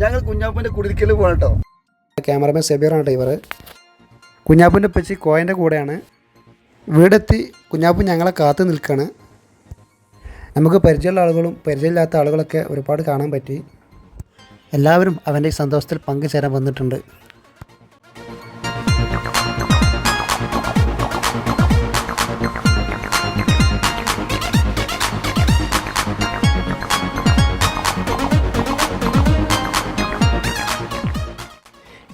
ഞങ്ങൾ കുഞ്ഞാപ്പന്റെ കുടിരിക്കൽ പോകട്ടോ cameraman സെബീറാണ് driver കുഞ്ഞാപ്പന്റെ ഉപ്പച്ചി കോയന്റെ കൂടെയാണ്. വീടെത്തി കുഞ്ഞാപ്പൻ ഞങ്ങളെ കാത്തു നിൽക്കുകയാണ് നമുക്ക് പരിചയമുള്ള ആളുകളും പരിചയമില്ലാത്ത ആളുകളൊക്കെ ഒരുപാട് കാണാൻ പറ്റി. എല്ലാവരും അവന്റെ സന്തോഷത്തിൽ പങ്കുചേരാൻ വന്നിട്ടുണ്ട്.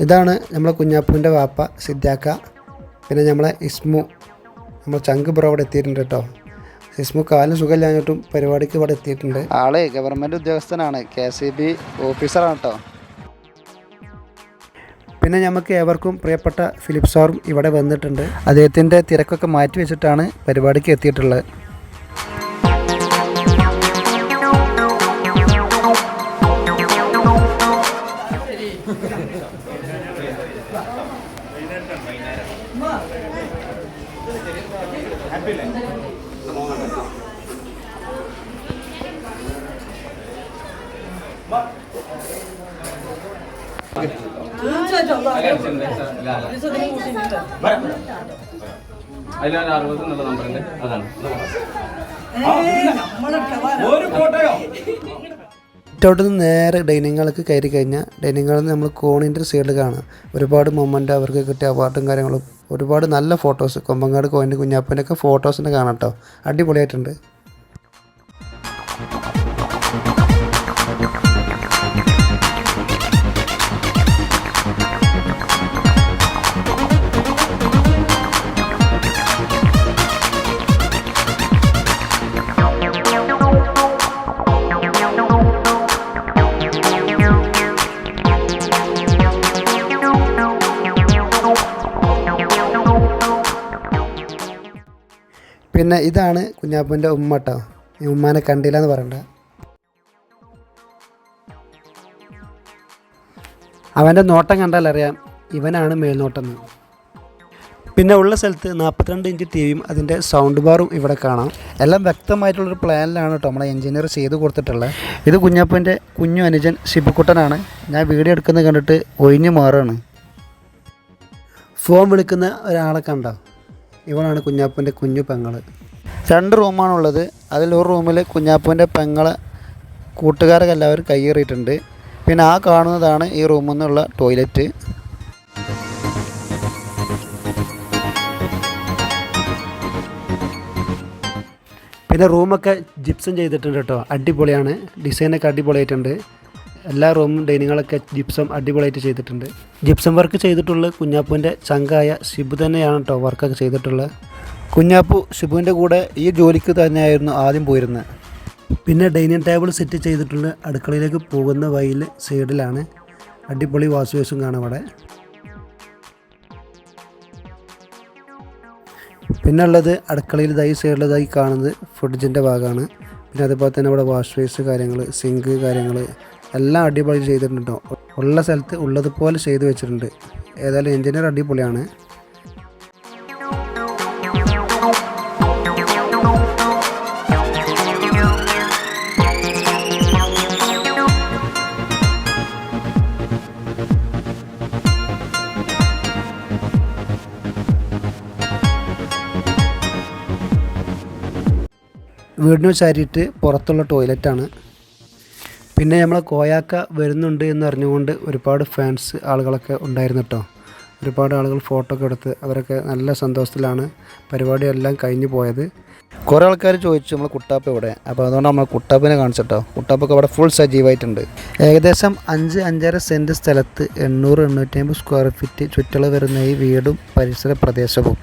ഇതാണ് നമ്മളെ കുഞ്ഞാപ്പൂന്റെ വാപ്പ സിദ്ധാക്ക പിന്നെ നമ്മളെ ഇസ്മു. നമ്മൾ ചങ്ക് ബ്രോ അവിടെ എത്തിയിട്ടുണ്ട് കേട്ടോ. ഇസ്മു കാലിന് സുഖമില്ലാഞ്ഞിട്ടും പരിപാടിക്ക് ഇവിടെ എത്തിയിട്ടുണ്ട്. ആളെ ഗവൺമെന്റ് ഉദ്യോഗസ്ഥനാണ്. കെ സി ബി ഓഫീസറാണ് കേട്ടോ. പിന്നെ നമുക്ക് ഏവർക്കും പ്രിയപ്പെട്ട ഫിലിപ്പ് സാറും ഇവിടെ വന്നിട്ടുണ്ട്. അദ്ദേഹത്തിന്റെ തിരക്കൊക്കെ മാറ്റി വെച്ചിട്ടാണ് പരിപാടിക്ക് എത്തിയിട്ടുള്ളത്. അതിലൊരു അറുപത് എന്നുള്ള നമ്പറിന്റെ അതാണ് സിറ്റൗട്ടിൽ നിന്ന് നേരെ ഡൈനിങ് ഹാളിലേക്ക് കയറി കഴിഞ്ഞാൽ ഡൈനിങ് ഹാളിൽ നമ്മൾ കോണിന്റെ സൈഡിൽ കാണാം. ഒരുപാട് മൊമെന്റ് അവർക്ക് കിട്ടിയ അവാർഡും കാര്യങ്ങളും. ഒരുപാട് നല്ല ഫോട്ടോസ് കൊമ്പങ്ങാട് കോയിന്റെ കുഞ്ഞാപ്പന്റെ ഒക്കെ ഫോട്ടോസിന്റെ കാണാം കേട്ടോ അടിപൊളിയായിട്ടുണ്ട്. പിന്നെ ഇതാണ് കുഞ്ഞാപ്പന്റെ ഉമ്മ കേട്ടോ ഈ ഉമ്മാനെ കണ്ടില്ല എന്ന് പറയണ്ട. അവന്റെ നോട്ടം കണ്ടാൽ അറിയാം ഇവനാണ് മേൽനോട്ടം പിന്നെ ഉള്ള സ്ഥലത്ത് നാൽപ്പത്തിരണ്ട് ഇഞ്ച് ടി വിയും അതിന്റെ സൗണ്ട് ബാറും ഇവിടെ കാണാം. എല്ലാം വ്യക്തമായിട്ടുള്ളൊരു പ്ലാനിലാണ് കേട്ടോ നമ്മളെ എഞ്ചിനീയർ ചെയ്ത് കൊടുത്തിട്ടുള്ളത്. ഇത് കുഞ്ഞപ്പന്റെ കുഞ്ഞു അനുജൻ ശിബുക്കുട്ടനാണ്. ഞാൻ വീഡിയോ എടുക്കുന്നത് കണ്ടിട്ട് ഒഴിഞ്ഞു മാറുകയാണ്. ഫോൺ വിളിക്കുന്ന ഒരാളെ കണ്ടോ? ഇവളാണ് കുഞ്ഞാപ്പന്റെ കുഞ്ഞു പെങ്ങൾ രണ്ട് റൂമാണുള്ളത്. അതിൽ ഒരു റൂമിൽ കുഞ്ഞാപ്പന്റെ പെങ്ങൾ കൂട്ടുകാരൊക്കെ എല്ലാവരും കയ്യേറിയിട്ടുണ്ട്. പിന്നെ ആ കാണുന്നതാണ് ഈ റൂമിൽ നിന്നുള്ള ടോയ്ലറ്റ്. പിന്നെ റൂമൊക്കെ ജിപ്സം ചെയ്തിട്ടുണ്ട് കേട്ടോ. അടിപൊളിയാണ്. ഡിസൈനൊക്കെ അടിപൊളിയായിട്ടുണ്ട്. എല്ലാ റൂമും ഡൈനിങ്ങളൊക്കെ ജിപ്സം അടിപൊളിയായിട്ട് ചെയ്തിട്ടുണ്ട്. ജിപ്സം വർക്ക് ചെയ്തിട്ടുള്ള കുഞ്ഞാപ്പുവിന്റെ ചങ്കായ ഷിബു തന്നെയാണ് കേട്ടോ വർക്കൊക്കെ ചെയ്തിട്ടുള്ളത്. കുഞ്ഞാപ്പു ഷിബുവിന്റെ കൂടെ ഈ ജോലിക്ക് തന്നെയായിരുന്നു ആദ്യം പോയിരുന്നത്. പിന്നെ ഡൈനിങ് ടേബിൾ സെറ്റ് ചെയ്തിട്ടുള്ള അടുക്കളയിലേക്ക് പോകുന്ന വഴിയിൽ സൈഡിലാണ് അടിപൊളി വാഷ് ബേസും കാണാം അവിടെ. പിന്നെ ഉള്ളത് അടുക്കളയിൽ ഇതായി സൈഡിലതായി കാണുന്നത് ഫ്രിഡ്ജിന്റെ ഭാഗമാണ്. പിന്നെ അതുപോലെ തന്നെ ഇവിടെ വാഷ് ബേസ് കാര്യങ്ങൾ സിങ്ക് കാര്യങ്ങൾ എല്ലാം അടിപൊളി ചെയ്തിട്ടുണ്ട്? കേട്ടോ ഉള്ള സ്ഥലത്ത് ഉള്ളതുപോലെ ചെയ്തു വെച്ചിട്ടുണ്ട്. ഏതായാലും എഞ്ചിനീയർ അടിപൊളിയാണ്. വീടിന് ചാരിയിട്ട് പുറത്തുള്ള ടോയ്ലറ്റാണ് പിന്നെ നമ്മളെ കോയാക്ക വരുന്നുണ്ട് എന്ന് അറിഞ്ഞുകൊണ്ട് ഒരുപാട് ഫാൻസ് ആളുകളൊക്കെ ഉണ്ടായിരുന്നു കേട്ടോ ഒരുപാട് ആളുകൾ ഫോട്ടോ ഒക്കെ എടുത്ത് അവരൊക്കെ നല്ല സന്തോഷത്തിലാണ് പരിപാടിയെല്ലാം കഴിഞ്ഞു പോയത്. കുറേ ആൾക്കാർ ചോദിച്ചു നമ്മൾ കുട്ടാപ്പ ഇവിടെ അപ്പോൾ അതുകൊണ്ട് നമ്മൾ കുട്ടാപ്പിനെ കാണിച്ചിട്ടോ. കുട്ടാപ്പൊക്കെ അവിടെ ഫുൾ സജീവമായിട്ടുണ്ട് ഏകദേശം അഞ്ച് അഞ്ചര സെന്റ് സ്ഥലത്ത് എണ്ണൂറ് എണ്ണൂറ്റി സ്ക്വയർ ഫീറ്റ് ചുറ്റള വരുന്ന ഈ വീടും പരിസര പ്രദേശവും.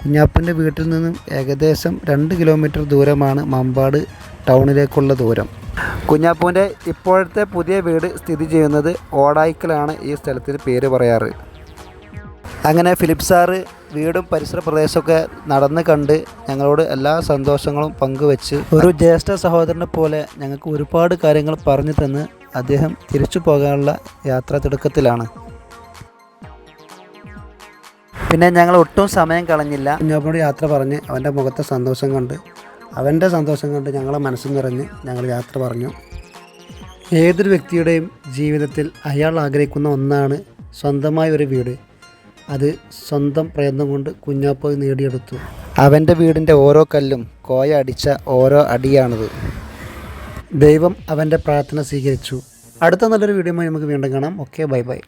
കുഞ്ഞാപ്പന്റെ വീട്ടിൽ നിന്നും ഏകദേശം രണ്ട് കിലോമീറ്റർ ദൂരമാണ് മമ്പാട് ടൗണിലേക്കുള്ള ദൂരം. കുഞ്ഞാപ്പൂന്റെ ഇപ്പോഴത്തെ പുതിയ വീട് സ്ഥിതി ചെയ്യുന്നത് ഓടായിക്കലാണ് ഈ സ്ഥലത്തിന് പേര് പറയാറ്. അങ്ങനെ ഫിലിപ്പ് സാറ് വീടും പരിസര പ്രദേശമൊക്കെ നടന്ന് കണ്ട് ഞങ്ങളോട് എല്ലാ സന്തോഷങ്ങളും പങ്കുവെച്ച് ഒരു ജ്യേഷ്ഠ സഹോദരനെ പോലെ ഞങ്ങൾക്ക് ഒരുപാട് കാര്യങ്ങൾ പറഞ്ഞു തന്ന് അദ്ദേഹം തിരിച്ചു പോകാനുള്ള യാത്രാ തിടുക്കത്തിലാണ്. പിന്നെ ഞങ്ങൾ ഒട്ടും സമയം കളഞ്ഞില്ല. കുഞ്ഞാപ്പോട് യാത്ര പറഞ്ഞ് അവന്റെ മുഖത്തെ സന്തോഷം കണ്ട് അവന്റെ സന്തോഷം കണ്ട് ഞങ്ങളെ മനസ്സും നിറഞ്ഞ് ഞങ്ങൾ യാത്ര പറഞ്ഞു. ഏതൊരു വ്യക്തിയുടെയും ജീവിതത്തിൽ അയാൾ ആഗ്രഹിക്കുന്ന ഒന്നാണ് സ്വന്തമായ ഒരു വീട്. അത് സ്വന്തം പ്രയത്നം കൊണ്ട് കുഞ്ഞാപ്പോയി നേടിയെടുത്തു. അവന്റെ വീടിന്റെ ഓരോ കല്ലും കോയ അടിച്ച ഓരോ അടിയാണത്. ദൈവം അവന്റെ പ്രാർത്ഥന സ്വീകരിച്ചു. അടുത്ത നല്ലൊരു വീഡിയോ നമുക്ക് വീണ്ടും കാണാം. Okay bye bye.